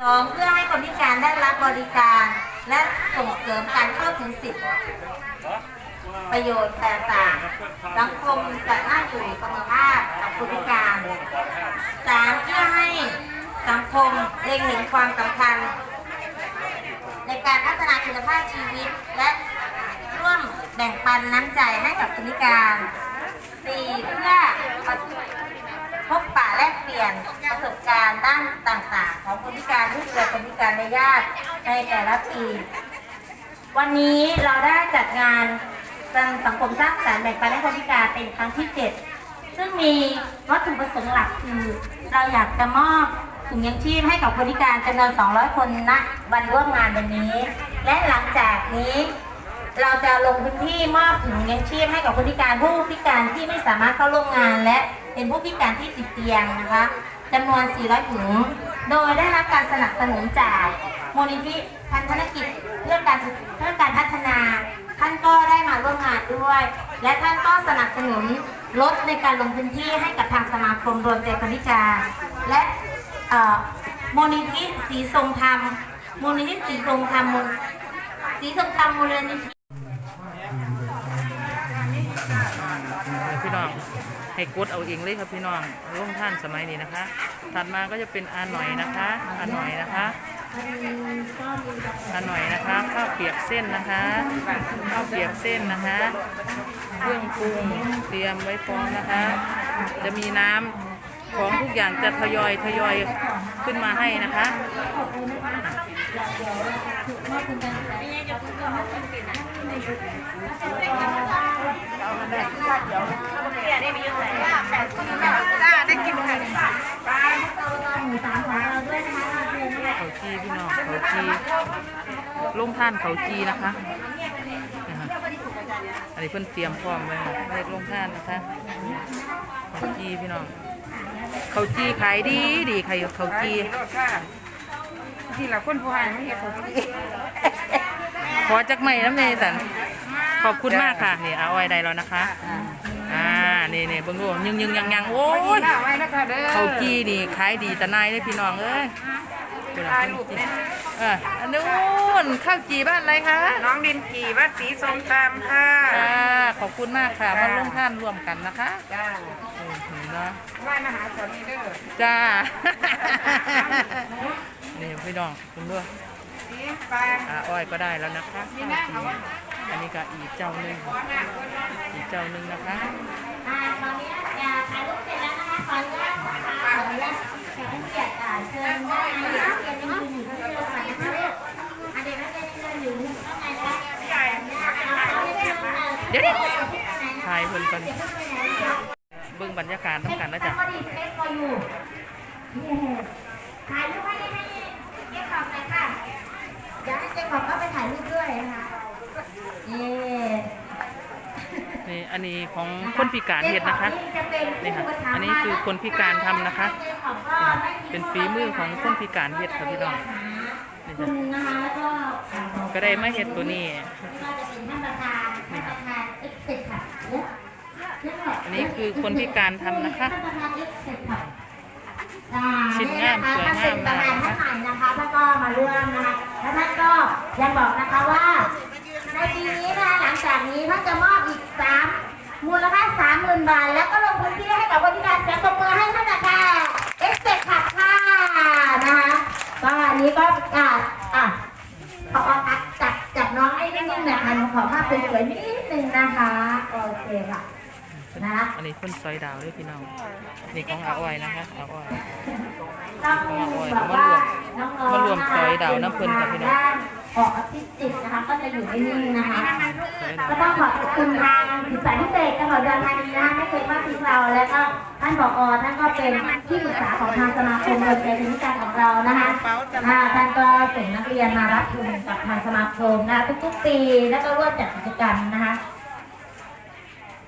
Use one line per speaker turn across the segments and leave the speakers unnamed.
สองเพื่อให้คนพิการได้รับบริการ และส่งเสริมการเข้าถึงสิทธิประโยชน์ต่างสังคมจะน่าอยู่เสมอภาคกับคนพิการสามเพื่อให้สังคมเล็งเห็นความสำคัญ ในการพัฒนาคุณภาพชีวิตและร่วมแบ่งปันน้ำใจให้กับคนพิการสี่เพื่อพบป ลี่ยนประสบการณ์ด้านต่างๆ ของคนพิการที่เกิดคนพิการในญาติในแต่ละปีวันนี้เราได้จัดงานสังคมสร้างสรรค์แบ่งปันให้คนพิการเป็นครั้งที่ 7 ซึ่งมีวัตถุประสงค์หลักคือ เราอยากจะมอบถุงยังชีพให้กับคนพิการจำนวน 200 คนณวันร่วมงานวันนี้ และหลังจากนี้เราจะลงพื้นที่มอบถุงยังชีพให้กับคนพิการผู้พิการที่ไม่สามารถเข้าร่วมงานและ เป็นผู้พิการที่ติดเตียงนะคะจำนวน 400 ถุง โดยได้รับการสนับสนุนจากมูลนิธิพันธนกิจเพื่อการเพื่อการพัฒนา ท่านก็ได้มาร่วมงานด้วย และท่านก็สนับสนุนรถในการลงพื้นที่ให้กับทางสมาคมรวมใจคนพิการและมูลนิธิสีทรงธรรมมูลนิธิสีทรงธรรมมูลสีทรงธรรมมูลนิธิ
ให้กดเอาเองเลยครับพี่น้องร่วมท่านสมัยนี้นะคะ ถัดมาก็จะเป็นอาหน่อยนะคะอาหน่อยนะคะอาหน่อยนะคะข้าวเปียกเส้นนะคะข้าวเปียกเส้นนะคะเครื่องปรุงเตรียมไว้พร้อมนะคะ จะมีน้ำของทุกอย่างจะทยอยทยอยขึ้นมาให้นะคะ
ได้กินค่ะ
เขาจีพี่น้องเขาจีลงท่านเขาจีนะคะนี่ค่ะอันนี้เพิ่อนเตรียมพร้อมไว้ค่ะเลขลงท่านนะคะเขาจีพี่น้องเขาจีขายดีดีใครเขาจี
ที่เราคนผู้ให้ไม่เห็นคนที่
ขอจักไม่น้ำเนยสันขอบคุณมากค่ะนี่เอาไว้ได้แล้วนะคะ อ่านี่นี่เบิ่งดูยังยังยังยังโอ้ย
ไว้นะคะเด้อ
เขาจีนี่ขายดีแต่นายเลยพี่น้องเอ้ยดูนะ
ถ่ายรูปเนี่ย
เอออันนู้นข้าวจีบ้านอะไรคะ
น้องดินกี่วัดสีทรงธรรมค่ะ
ค่ะขอบคุณมากค่ะมาร่วมท่านร่วมกันนะคะ
จ้า
โอ้โหนะ
ไหว้มาหาสอนนี่เด้อ
จ้า นี่พี่น้องคุณด้วย
นี่ปาง
อาอ้อยก็ได้แล้วนะคะข้าวจี อันนี้ก็อีกเจ้าหนึ่งอีกเจ้าหนึ่งนะคะ
อ่าตอนนี้อยากถ่ายรูปเสร็จแล้วนะคะขออนุญาตนะคะขออนุญาตแขกผู้เกียรติอ่าเชิญได้านในเรียนยังอยู่ที่เดียวกันนะคะอะเด็กนักเรียนยังอยู่ข้างในนะคะ
เดี๋ยวเดิถ่ายเพิ่นกันเบิ่งบรรยากาศต้องกันนะจ๊ะ
ถ่ายรูปให้ให้เจ๊ขอบหน่อยค่ะเดี๋ยวให้เจ๊ขอบก็ไปถ่ายรูปด้วยนะคะ เย้
นี่อันนี้ของคนพิการเฮ็ดนะคะนี่ค่ะอันนี้คือคนพิการทำนะคะเป็นฝีมือของคนพิการเฮ็ดค่ะพี่น้องนี่
คุ
ค่ะ
ณนะคะแล้วก็
ก็ได้มาเฮ็ดตัวนี้
ก็จะเป็นท่านประธานท่านประธานเอ็กเซค่ะ
อันนี้คือคนพิการทำนะคะ
ท่านประธานเอ็กเซค่ะอ่า
ชิ้นงามสวยงาม
ท่านเป็นประธาน
มากนะคะ
ท่านใหม่นะคะท่านก็มาร่วมนะคะแล้วท่านก็ยังบอกนะคะว่า ในปีนี้นะคะหลังจากนี้ท่านจะมอบอีกสามมูลค่าสามหมื่นบาท แล้วก็ลงพื้นที่ให้กับคนพิการเสียงตบมือให้ท่านนะคะเอสเซค่ะค่ะนะคะก็อันนี้ก็อ่าอะขอจับจับน้องให้นิ่งๆหน่อยค่ะหนูขอภาพสวยๆนิดนึงนะคะโอเคค่ะ นะ
อันนี้เพิ่นซอยดาวด้วยพี่น้องนี่ของอาอ้อยนะคะอาอ้อย
ต้อง
ของอาอ้อย
บอก
มา
ว่าร
วม
น้องๆ
มารวมซอยดาวน้ำเพิ่นกับพี่น้อง
ด้านออกออทิสติกนะคะก็จะอยู่นิ่งๆนะคะ ก็ต้องขอบคุณทางศึกษาพิเศษจังหวัดอุดรธานีนะคะไม่เคยมาทิ้งเราแล้วก็ท่านผอท่านก็เป็นที่ปรึกษาของทางสมาคมโรงเรียนพิการของเรานะคะอ่าท่านก็ส่งนักเรียนมารับทุนกับทางสมาคมนะคะทุกๆปี แล้วก็ร่วมจัดกิจกรรมนะคะ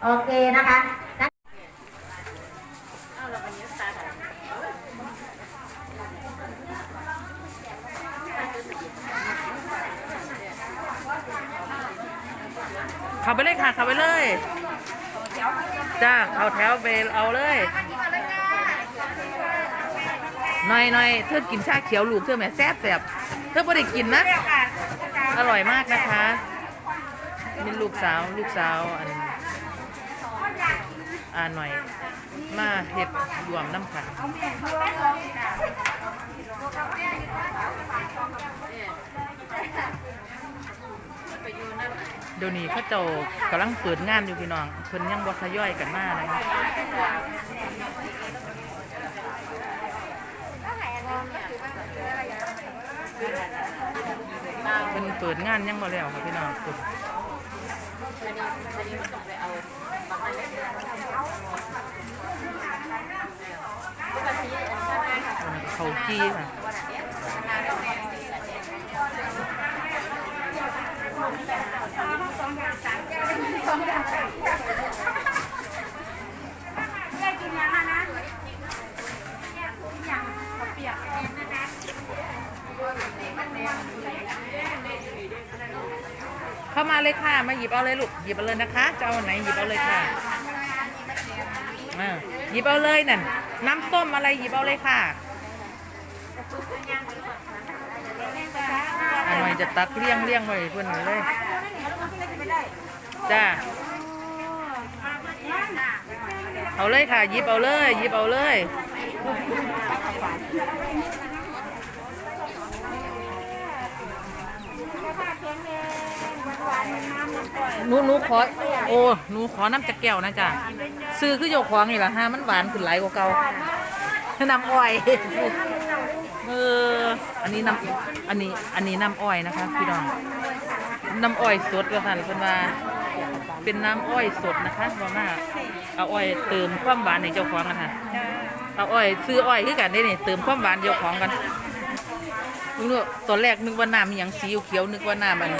โอเคนะคะ
ข้าไปเลยค่ะข้าไปเลยจ้าเอาแถวไปเอาเลยหน่อยหน่อยเธอกินชาเขียวลูกเธอแหม่แซ่บแซ่บเธอไม่ได้กินนะอร่อยมากนะคะนี่ลูกสาวลูกสาวอัน อ่าหน่อย มาเห็ดรวมน้ำค่ะเดี๋ยวนี้เขาเจ้ากำลังเปิดงานอยู่พี่น้องเพิ่นยังบ่ทย่อยกันมานะคะเพิ่นเปิดงานยังบ่แล้วค่ะพี่น้องเพิ่ นเขาจี้ค่ะ เข้ามาเลยค่ะ มาหยิบเอาเลยลูก หยิบเอาเลยนะคะ จะเอาอันไหนหยิบเอาเลยค่ะอ่าหยิบเอาเลยนั่น น้ำส้มอะไรหยิบเอาเลยค่ะอันหน่จะตักเลี้ยงเลี้ยงไว้เพื่อนเลย จ้า เอาเลยค่ะ หยิบเอาเลย หยิบเอาเลย หนูหนูขอ โอ้หนูขอน้ำจากแก้วนะจ๊ะซื้อคือโยกของนี่ละฮะมันหวานขึ้นหลายกว่าเก่าน้ำอ้อยเอออันนี้น้ำอันนี้อันนี้น้ำอ้อยนะคะพี่น้องน้ำอ้อยสดก็สั่นเพิ่นว่าเป็นน้ำอ้อยสดนะคะบ่มาเอาอ้อยเติมความหวานในเจ้าของกันค่ะเอาอ้อยซื้ออ้อยคือกันได้นี่เติมความหวานเจ้าของกันนึกว่าตอนแรกนึกว่าน้ำมีหยังสีเขียวนึกว่าน้ำมัน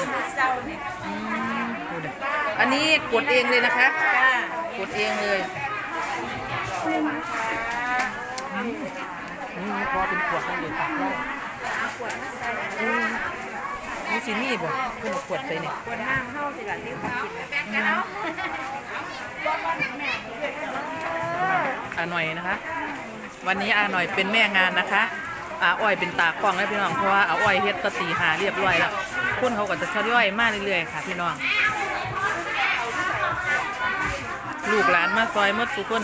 อันนี้กดเองเลยนะคะ กดเองเลยนี่พอเป็นขวดให้เลยตักได้อืมนี่สินี่บ่เพิ่นเอาขวดใส่เนี่ย
คนห้างเข้าสิหลังที่เขากิน
อาหน่อยนะคะ วันนี้อาหน่อยเป็นแม่งานนะคะอาอ้อยเป็นตากล้องแล้วพี่น้องเพราะว่าอาอ้อยเฮ็ดตะตีหาเรียบร้อยแล้วคนเขาก็จะทยอยมากเรื่อยๆค่ะพี่น้อง ลูกหลานมาซอยมดทุกคน